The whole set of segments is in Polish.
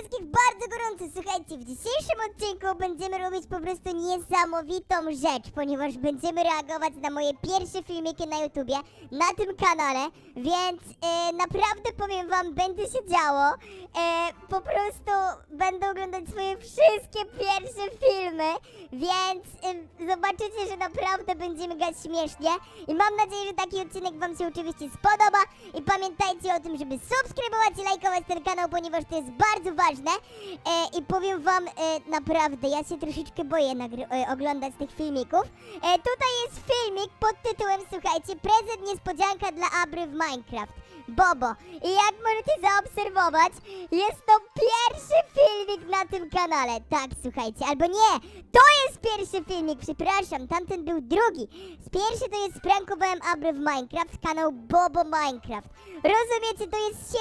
wszystkich bardzo gorąco. Słuchajcie, w dzisiejszym odcinku będziemy robić po prostu niesamowitą rzecz, ponieważ będziemy reagować na moje pierwsze filmiki na YouTubie, na tym kanale, więc e, naprawdę powiem wam, będzie się działo. E, po prostu będę oglądać swoje wszystkie pierwsze filmy, więc e, zobaczycie, że naprawdę będziemy grać śmiesznie. I mam nadzieję, że taki odcinek wam się oczywiście spodoba. I pamiętajcie o tym, żeby subskrybować i lajkować ten kanał, ponieważ to jest bardzo ważne e, i powiem wam e, naprawdę, ja się troszeczkę boję e, oglądać tych filmików. E, tutaj jest filmik pod tytułem, słuchajcie, prezent niespodzianka dla Abry w Minecraft. Bobo. I jak możecie zaobserwować, jest to pierwszy filmik na tym kanale. Tak, słuchajcie, albo nie, to jest pierwszy filmik, przepraszam, tamten był drugi. Z pierwszy to jest sprankowałem Abrę w Minecraft, kanał Bobo Minecraft. Rozumiecie, to jest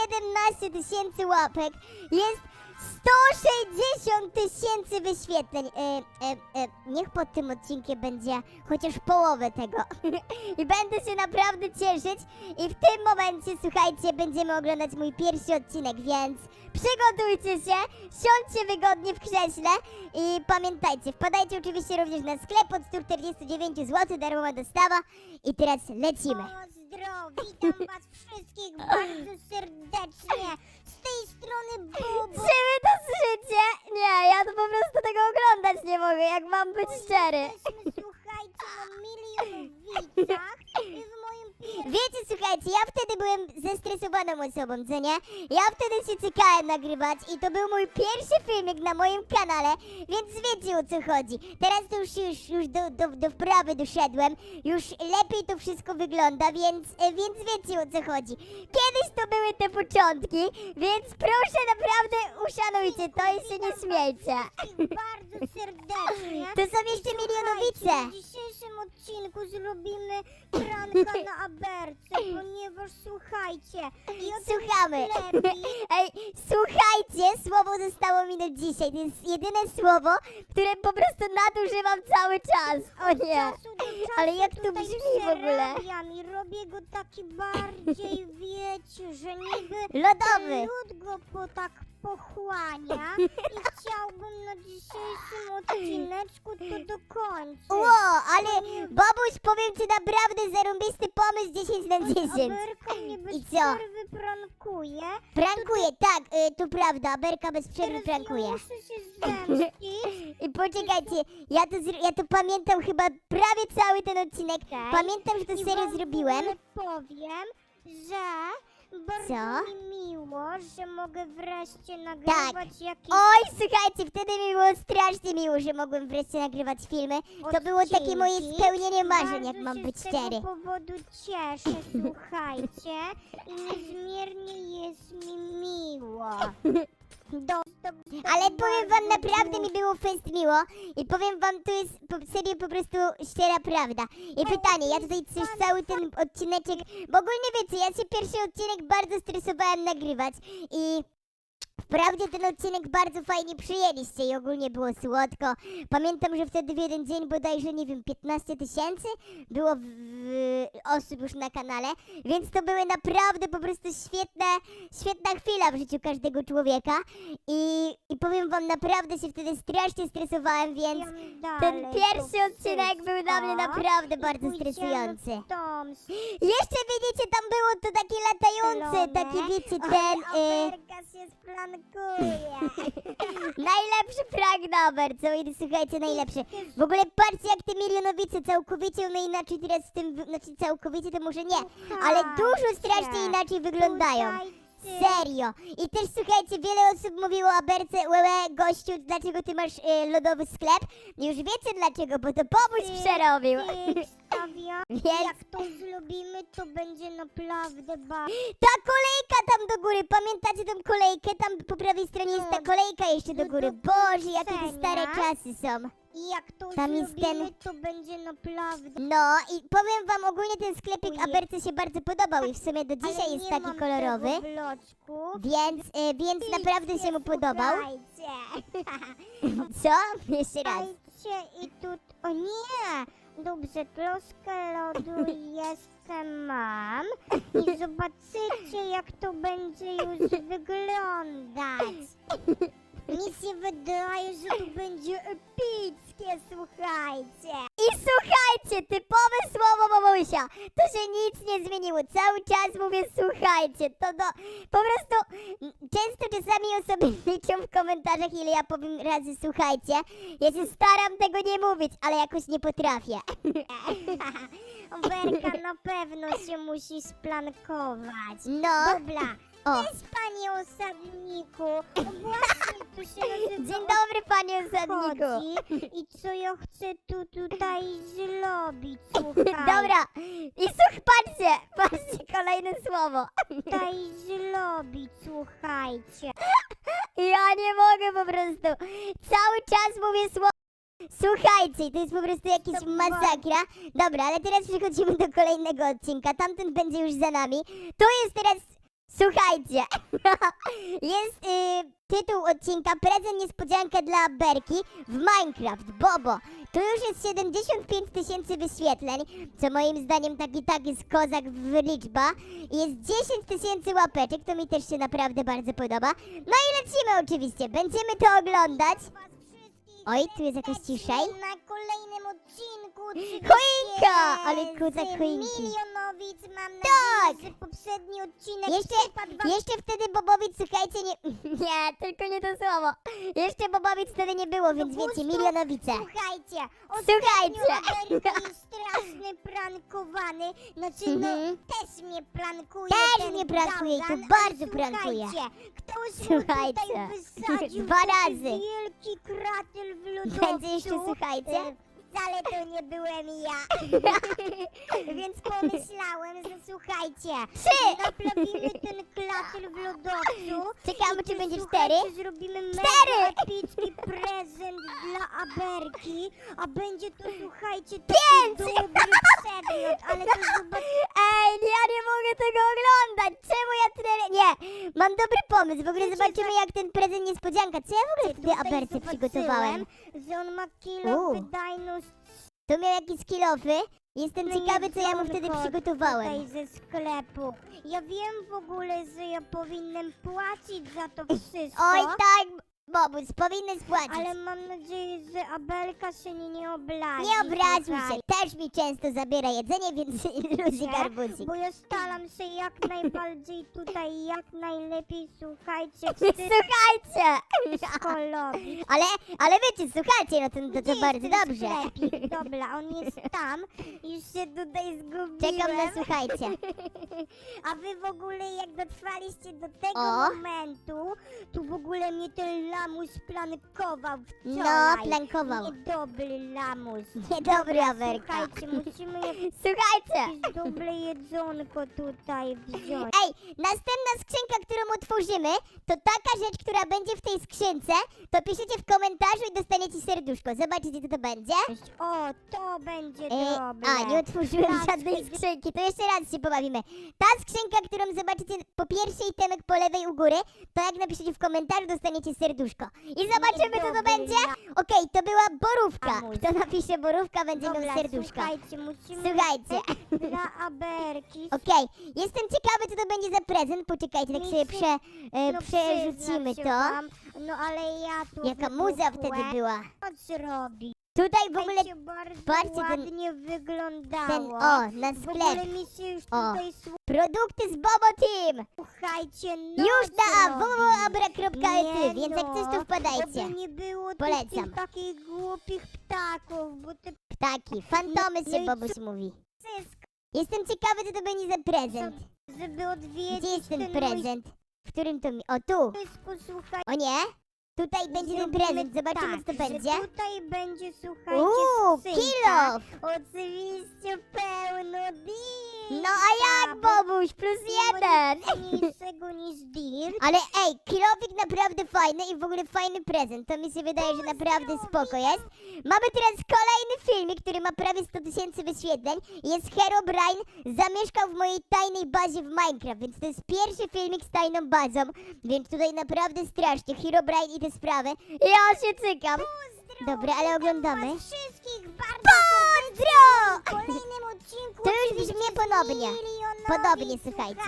17 tysięcy łapek, jest 160 tysięcy wyświetleń. E, e, e, niech pod tym odcinkiem będzie chociaż połowę tego. I będę się naprawdę cieszyć. I w tym momencie, słuchajcie, będziemy oglądać mój pierwszy odcinek, więc przygotujcie się, siądźcie wygodnie w krześle i pamiętajcie, wpadajcie oczywiście również na sklep od 149 zł, darmowa dostawa. I teraz lecimy. Pozdro, witam was wszystkich bardzo serdecznie. Z tej strony Bubu. Czy wy to słyszycie? Nie, ja to po prostu tego oglądać nie mogę, jak mam być szczery. Jesteśmy, słuchajcie, na milionowicach i w moim pierwszym... Wiecie, słuchajcie, ja wtedy byłem zestresowaną osobą, co nie? Ja wtedy się czekałem nagrywać i to był mój pierwszy filmik na moim kanale, więc wiecie o co chodzi. Teraz to już, już, już do, do, do wprawy doszedłem, już lepiej to wszystko wygląda, więc, więc wiecie o co chodzi. Kiedyś to były te początki, więc proszę naprawdę uszanujcie to i się nie śmiejcie. Bardzo serdecznie. To są jeszcze milionowice. W dzisiejszym odcinku zrobimy pranka na Aberce, ponieważ słuchajcie, i o tym Słuchamy. sklepie Ej, słuchajcie, słowo zostało mi do dzisiaj. To jest jedyne słowo, które po prostu nadużywam cały czas. O nie. czasu do czasu Ale jak to tutaj brzmi w ogóle? przerabiam I robię go taki bardziej, wiecie, że niby Lodowy. lód go po tak pochłania i chciałbym na dzisiejszym odcineczku to dokończyć. Ło, ale babuś, powiem ci naprawdę zarąbisty pomysł 10 na 10. Aberka mnie bez I co? przerwy prankuje. Prankuje, tak, y, to prawda, Berka bez przerwy Teraz prankuje. ja muszę się zemścić. I poczekajcie, ja to, zr- ja to pamiętam chyba prawie cały ten odcinek. Tak. Pamiętam, że to I serio wam w zrobiłem. ogóle powiem, że bardzo Co? mi miło, że mogę wreszcie nagrywać jakieś Oj, słuchajcie, wtedy mi było strasznie miło, że mogłem wreszcie nagrywać filmy. To było takie moje spełnienie marzeń, jak mam być z tego szczery. powodu cieszę, słuchajcie. I niezmiernie jest mi miło. Do, Ale powiem wam, naprawdę mi było fest miło i powiem wam, to jest po, serio po prostu szczera prawda. I pytanie, ja tutaj coś cały ten odcineczek, bo ogólnie wiecie, ja się pierwszy odcinek bardzo stresowałem nagrywać i Wprawdzie ten odcinek bardzo fajnie przyjęliście i ogólnie było słodko. Pamiętam, że wtedy w jeden dzień bodajże, nie wiem, 15 tysięcy było w, w, osób już na kanale, więc to były naprawdę po prostu świetne, świetna chwila w życiu każdego człowieka i, i powiem wam, naprawdę się wtedy strasznie stresowałem, więc ten pierwszy odcinek był dla mnie naprawdę bardzo stresujący. Jeszcze widzicie, tam było to takie latające, takie wiecie, ten... Y, Splankuje. Najlepszy number, co i słuchajcie, najlepszy. W ogóle patrzcie jak te milionowice całkowicie, one inaczej teraz w tym, wy- znaczy całkowicie to może nie, ale dużo strasznie inaczej wyglądają. Serio. I też słuchajcie, wiele osób mówiło o Berce, łełe, gościu, dlaczego ty masz e, lodowy sklep? Już wiecie dlaczego, bo to Ty- przerobił. ty wstawia. Więc Jak to zrobimy, to będzie naprawdę bardzo. ta kolejka tam do góry, pamiętacie tą kolejkę? Tam po prawej stronie jest ta No, kolejka jeszcze do no góry. do Boże, jakie te stare czasy są. I jak to Tam jest zrobimy, ten- to będzie naprawdę. No i powiem wam ogólnie ten sklepik Ojej. Aberce się bardzo podobał i w sumie do dzisiaj Ale jest nie taki mam kolorowy, Tego bloczku. więc, e, więc naprawdę się mu podobał. Co? Jeszcze raz. Słuchajcie, i tu. O nie! Dobrze, troskę lodu jeszcze mam. I zobaczycie, jak to będzie już wyglądać. Mi się wydaje, że to będzie epickie, słuchajcie. I słuchajcie, typowe słowo mamusia. To się nic nie zmieniło. Cały czas mówię słuchajcie. To do, po prostu często czasami osoby liczą w komentarzach, ile ja powiem razy słuchajcie. Ja się staram tego nie mówić, ale jakoś nie potrafię. Berka, na pewno się musisz plankować. No, Dobra, o. cześć panie osadniku. Właśnie tu się nazywa Dzień dobry panie osadniku. I co ja chcę tu tutaj zrobić, słuchaj. Dobra, i słuch, patrzcie, patrzcie, kolejne słowo. Tutaj zrobić, słuchajcie. Ja nie mogę po prostu. Cały czas mówię słowo. Słuchajcie, to jest po prostu jakaś To masakra. Dobra, ale teraz przechodzimy do kolejnego odcinka. Tamten będzie już za nami. Tu jest teraz. Słuchajcie, jest y, tytuł odcinka Prezent niespodzianka dla Berki w Minecraft, Bobo. Tu już jest 75 tysięcy wyświetleń, co moim zdaniem tak i tak jest kozak w liczba. Jest 10 tysięcy łapeczek, to mi też się naprawdę bardzo podoba. No i lecimy oczywiście, będziemy to oglądać. Oj, tu jest jakoś serdecznie ciszej. Na kolejnym odcinku. Choinka! Ale z kucak choinki. Milionowic. Mam Tak! nadzieję, że poprzedni odcinek Jeszcze, przypadł wam jeszcze wtedy Bobowic, słuchajcie, nie... Nie, tylko nie to słowo. Jeszcze Bobowic wtedy nie było, więc Do wiecie, gustu? milionowice. Słuchajcie, Słuchajcie. ostatnio straszny prankowany. Znaczy, no, Mhm. też mnie prankuje Też ten mnie prankuje i to bardzo prankuje. Słuchajcie, ktoś mu Słuchajcie. tutaj wysadził Dwa taki razy. wielki krater w lodowcu. Będzie jeszcze, słuchajcie. E, Wcale to nie byłem ja. Więc pomyślałem, że słuchajcie, Trzy. naprawimy ten klater w lodowcu. Czekamy, I czy tu, będzie słuchajcie, cztery. Zrobimy Cztery. mega epicki prezent dla Aberki, a będzie to, słuchajcie, taki Pięć. dobry przedmiot, ale to zobaczycie. Ej, ja nie mogę tego oglądać. Czemu ja tyle... Nie, mam dobry pomysł. W ogóle Wiecie, zobaczymy, jak ten prezent niespodzianka. Co ja w ogóle wtedy Tutaj Aberce zobaczyłem, przygotowałem? że on ma kilo U. Tu miał jakieś kilofy. Jestem No ciekawy, co ja mu wtedy jedzonko przygotowałem. Tutaj ze sklepu. Ja wiem w ogóle, że ja powinnam płacić za to wszystko. Oj, tak, Bobus, powinny spłacić. Ale mam nadzieję, że Abelka się nie, nie obrazi. Nie obraził się, też mi często zabiera jedzenie, więc luzi garbuzik. Bo ja staram się jak najbardziej tutaj, jak najlepiej, słuchajcie, Słuchajcie! Ale, ale wiecie, słuchajcie, no to, to, to bardzo dobrze. Dobra, on jest tam. Już się tutaj zgubiłem. Czekam na słuchajcie. A wy w ogóle jak dotrwaliście do tego O. momentu, to w ogóle mnie ten lamus plankował No, wczoraj. plankował. Niedobry lamus. Niedobry Awerka. Słuchajcie, musimy Słuchajcie! jakieś dobre jedzonko tutaj wziąć. Ej, następna skrzynka, którą otworzymy, to taka rzecz, która będzie w tej skrzynce, to piszecie w komentarzu i dostaniecie serduszko. Zobaczycie, co to będzie. O, to będzie dobre. a, nie otworzyłem Tak, żadnej skrzynki, to jeszcze raz się pobawimy. Ta skrzynka, którą zobaczycie po pierwszej temek po lewej u góry, to jak napiszecie w komentarzu, dostaniecie serduszko. I zobaczymy, co to będzie. la- Okej, to była borówka. Kto napisze borówka, będzie miał serduszko. słuchajcie, musimy Słuchajcie. dla Aberki Okej, jestem ciekawy, co to będzie za prezent. Poczekajcie, tak sobie się- prze, e, no, przerzucimy przyznam się to. Wam, no ale ja tu Jaka muza wybuchłem. wtedy była. Co robi? Tutaj w ogóle Słuchajcie, bardzo patrzcie, ten- ładnie wyglądało. ten, o, na W ogóle sklep. mi się już O. tutaj Produkty z Bobo Team. słuchajcie, noc Już na www.abra.ety, Nie więc jak coś to no, wpadajcie. Nie było tych, Polecam. tych takich głupich ptaków, bo te Ptaki, fantomy No się i Bobuś mówi. wszystko, Jestem ciekawy, co to będzie za prezent. żeby odwiedzić Gdzie jest ten mój prezent? W którym to mi... O, tu. wszystko, słuchaj, O nie? Tutaj będzie ten zrobimy prezent, zobaczymy, tak, co to że będzie. tutaj będzie, słuchajcie, Uuu, skrzynka. kilo! Oczywiście pełno dirt. No a jak, Bobuś? Plus jeden! Mniejszego niż dirt. Ale ej, kilowik naprawdę fajny i w ogóle fajny prezent. To mi się wydaje, że naprawdę spoko jest. Mamy teraz kolejny filmik, który ma prawie 100 tysięcy wyświetleń. Jest Herobrine, zamieszkał w mojej tajnej bazie w Minecraft, więc to jest pierwszy filmik z tajną bazą. Więc tutaj naprawdę strasznie. Herobrine i te sprawy. Ja się cykam. Dobra, ale oglądamy. Was wszystkich bardzo Pozdro! W kolejnym odcinku To już oczywiście brzmi z podobnie. milionowi, Podobnie, słuchajcie.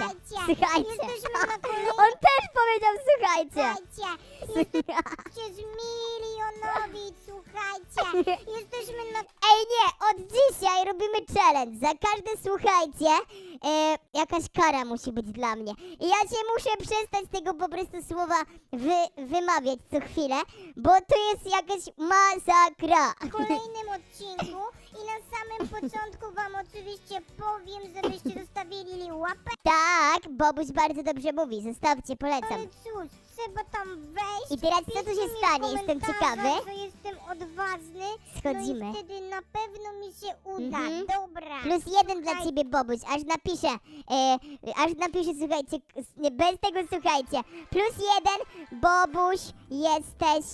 Słuchajcie. Jesteśmy na kolejnym... On też powiedział słuchajcie. Słuchajcie, jesteście z milionowi, słuchajcie. Jesteśmy na... Ej nie, od dzisiaj robimy challenge. Za każde słuchajcie, e, jakaś kara musi być dla mnie. I ja się muszę przestać tego po prostu słowa wy, wymawiać co chwilę, bo to jest jakaś masakra. w kolejnym odcinku i na samym początku wam oczywiście powiem, żebyście zostawili łapę. Tak, Bobuś bardzo dobrze mówi, zostawcie, polecam. Ale cóż, trzeba tam wejść. I teraz co tu się Piszcie mi w stanie? Jestem komentarzach, ciekawy. że jestem odważny. Schodzimy. No i wtedy na pewno mi się uda. Mhm. Dobra. Plus jeden dla słuchaj, ciebie, Bobuś, aż napiszę, e, aż napiszę, słuchajcie, k- s- nie, bez tego słuchajcie. Plus jeden, Bobuś, jesteś,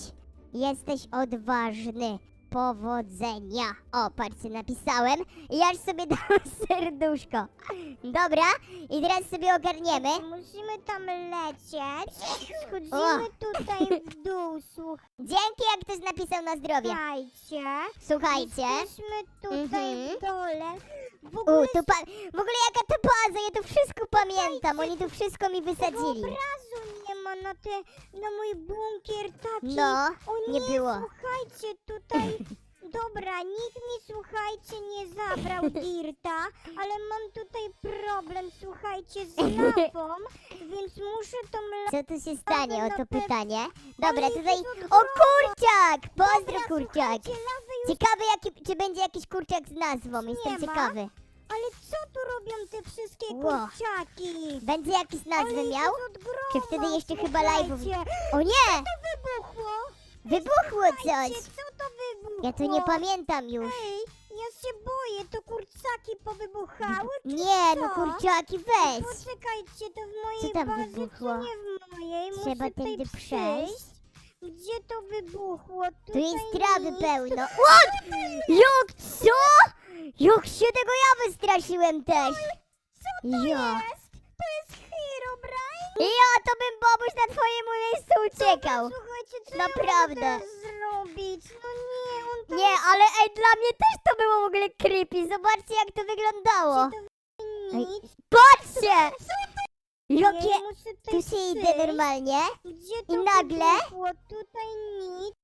jesteś odważny. Powodzenia. O, patrzcie, napisałem i aż sobie dam serduszko. Dobra, i teraz sobie ogarniemy. Musimy tam lecieć. Schodzimy O. tutaj w dół, Dzięki, jak ktoś napisał na zdrowie. słuchajcie. Słuchajcie. Jesteśmy tutaj Mhm. w dole. W U, ogóle tu pa- w ogóle jaka to baza, ja to wszystko pamiętam, oni tu wszystko mi tego wysadzili. obrazu na, te, na mój bunkier taki. No, o nie nie, było. słuchajcie, tutaj... Dobra, nikt mi, słuchajcie, nie zabrał Dirta, ale mam tutaj problem, słuchajcie, z lawą, więc muszę tą lawę... Co tu się stanie, o to pytanie? Dobra, tutaj... O, kurczak! Pozdro, kurczak! Ciekawy, jaki, czy będzie jakiś kurczak z nazwą, jestem ciekawy. Ale co tu robią te wszystkie Ło. kurczaki? Będzie jakiś nazwę Ale miał? Czy wtedy jeszcze chyba live'ów... O nie! To wybuchło! Wybuchło Słuchajcie, coś! co to wybuchło? Ja to nie pamiętam już. Ej, ja się boję, to kurczaki powybuchały? Czy Nie, co? no kurczaki, weź! Poczekajcie, to w mojej tam bazie, wybuchło? czy nie w mojej? Trzeba Muszę tutaj tędy przejść. Gdzie to wybuchło? Tu Tutaj jest trawy nic. pełno. What? Jak co? Jak się tego ja wystraszyłem też! Co to Ja. jest? To jest Herobrine? Ja to bym Bobuś na twoim miejscu uciekał! Słuchajcie, co Naprawdę. ja mogę teraz zrobić? No nie, on to Nie, ale ej, dla mnie też to było w ogóle creepy. Zobaczcie, jak to wyglądało. Ej, nic. Patrzcie! Jakie... muszę Tu się przyjść. normalnie. Gdzie to I nagle- wybuchło? Tutaj nic.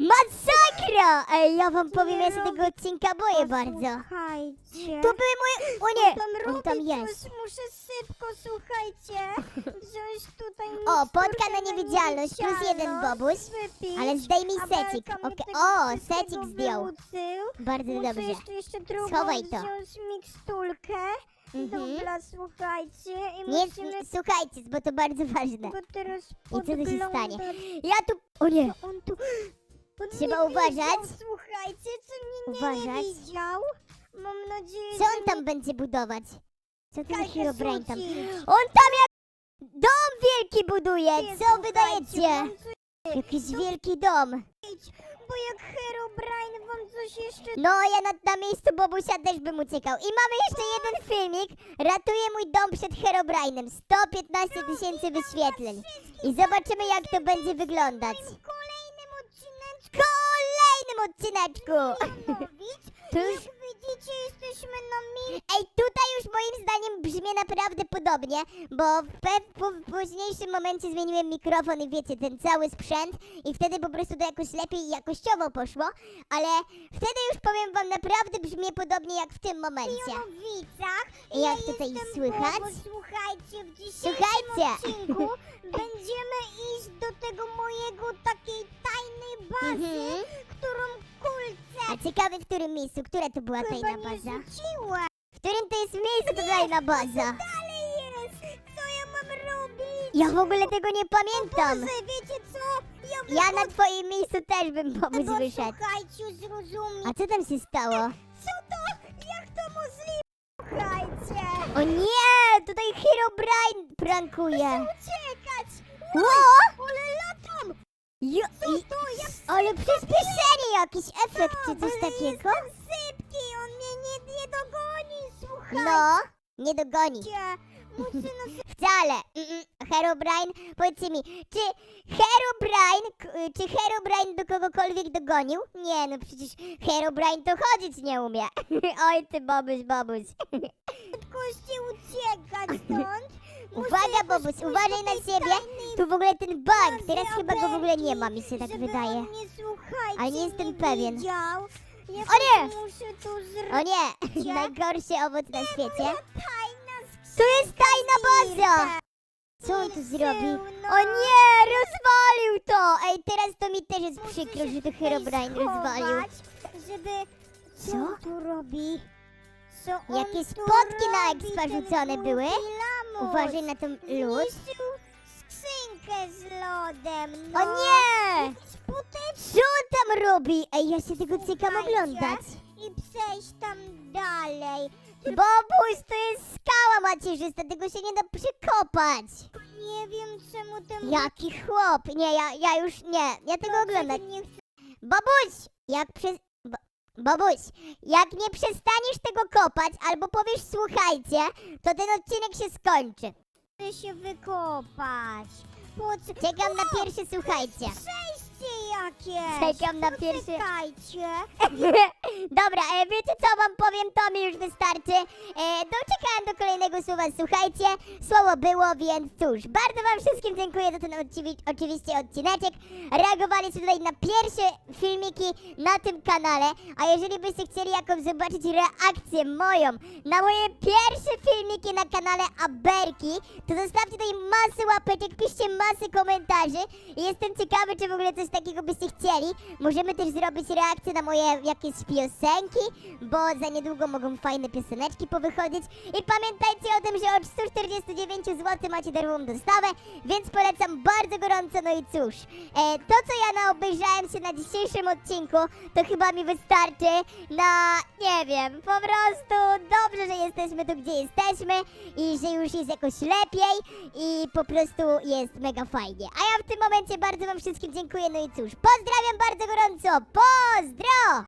Masakra! Ej, ja wam powiem, ja się tego odcinka boję bardzo. Słuchajcie. To były moje... O nie! tam On tam jest. Coś, muszę szybko, słuchajcie, wziąć tutaj O, podka na niewidzialność, plus jeden Bobuś. wypić, Ale zdejmij a secik. Belka mnie Okej. tego O, wszystkiego secik zdjął. wyłuczył. Bardzo Muszę dobrze. jeszcze, jeszcze drugą Schowaj to. wziąć miksturkę. Mhm. Dobra, słuchajcie, i Nie, musimy słuchajcie, bo to bardzo ważne. go teraz I co tu się podglądać. stanie? Ja tu... O nie! On tu... Trzeba nie uważać. Widział, słuchajcie, czy mnie nie, nie Uważać. widział? Mam nadzieję, Co że on tam nie będzie budować? Co ten Kajkę Herobrine tam... On tam jak... Dom wielki buduje! Nie, Co słuchajcie, wam coś Jakiś wielki dom. Bo jak Herobrine wam coś jeszcze... No, ja na, na miejscu Bobusia też bym uciekał. I mamy jeszcze jeden filmik. Ratuję mój dom przed Herobrinem. 115 tysięcy wyświetleń. I zobaczymy, jak to będzie wyglądać. Odcineczku W kolejnym odcineczku. Tu już... Widzicie, jesteśmy na mil... Ej, tutaj już moim zdaniem brzmi naprawdę podobnie, bo w, pe- po- w późniejszym momencie zmieniłem mikrofon i wiecie, ten cały sprzęt i wtedy po prostu to jakoś lepiej i jakościowo poszło, ale wtedy już powiem wam naprawdę brzmi podobnie jak w tym momencie. Milionowicach. I jak ja tutaj jestem słychać? Bobo, słuchajcie, w dzisiejszym Słuchajcie. odcinku będziemy iść do tego mojego takiej tajnej bazy, Mhm. którą kulce A ciekawy w którym miejscu, która to była chyba tajna nie baza? rzuciłem. W którym to jest miejscu to tajna baza? Dalej jest! Co ja mam robić? Ja w ogóle tego nie pamiętam. Boże, wiecie co? Ja, Ja na twoim miejscu też bym pomysł Bo wyszedł. słuchajcie, zrozumie. A co tam się stało? Co to? Jak to możliwe? Słuchajcie! O nie, tutaj Herobrine prankuje. Uciekać! Ło! Ale! Jo, Co i, to? Jak ale przyspieszenie, jakiś efekt czy coś ale takiego? jestem sypki, on mnie nie, nie dogoni, słuchajcie! No, nie dogoni. Muszę na Wcale. Mm, mm. Herobrine, powiedzcie mi, czy Herobrine, czy Herobrine do kogokolwiek dogonił? Nie, no przecież Herobrine to chodzić nie umie. Oj ty babuś, babuś. Prędkości uciekać stąd. Uwaga, Bobuś, uważaj na siebie. Tu w ogóle ten bazy teraz chyba go w ogóle nie ma, mi się tak wydaje. Nie słuchajcie, Ale nie jestem pewien. Widział. Ja O nie! O nie, najgorszy owoc na świecie. Tu jest tajna baza! Co on tu zrobił? O nie, rozwalił to! Ej, teraz to mi też jest przykro, że to Herobrine rozwalił. Żeby... Co, Co? on tu robi? Tu spotki na ten rzucone były. Uważaj na tą lód. Skrzynkę z lodem, no. O nie! Co on tam robi? Ej, ja się tego cykam Słuchajcie. oglądać. i przejść tam dalej. Bobuś, to jest skała macierzysta, tego się nie da przekopać. Nie wiem czemu ten Jaki chłop. Nie, ja, ja już nie, ja tego oglądać. nie chce Bobuś, jak przez... Bo, Bobuś, jak nie przestaniesz tego kopać albo powiesz słuchajcie, to ten odcinek się skończy. Się wykopać. Po co? Czekam na pierwszy słuchajcie. Jakieś. Czekam na pierwszy... Czekajcie. Dobra, e, wiecie co wam powiem, to mi już wystarczy. E, doczekałem do kolejnego słowa, słuchajcie, słowo było, więc cóż, bardzo wam wszystkim dziękuję za ten odci- oczywiście odcineczek. Reagowaliście tutaj na pierwsze filmiki na tym kanale, a jeżeli byście chcieli jakąś zobaczyć reakcję moją na moje pierwsze filmiki na kanale Aberki, to zostawcie tutaj masę łapeczek, piszcie masę komentarzy i jestem ciekawy, czy w ogóle coś takiego byście chcieli. Możemy też zrobić reakcję na moje jakieś piosenki, bo za niedługo mogą fajne pioseneczki powychodzić. I pamiętajcie o tym, że od 149 zł macie darmową dostawę, więc polecam bardzo gorąco. No i cóż, e, to co ja naobejrzałem się na dzisiejszym odcinku, to chyba mi wystarczy na, nie wiem, po prostu dobrze, że jesteśmy tu, gdzie jesteśmy i że już jest jakoś lepiej i po prostu jest mega fajnie. A ja w tym momencie bardzo wam wszystkim dziękuję, no i cóż, pozdrawiam bardzo gorąco, pozdro!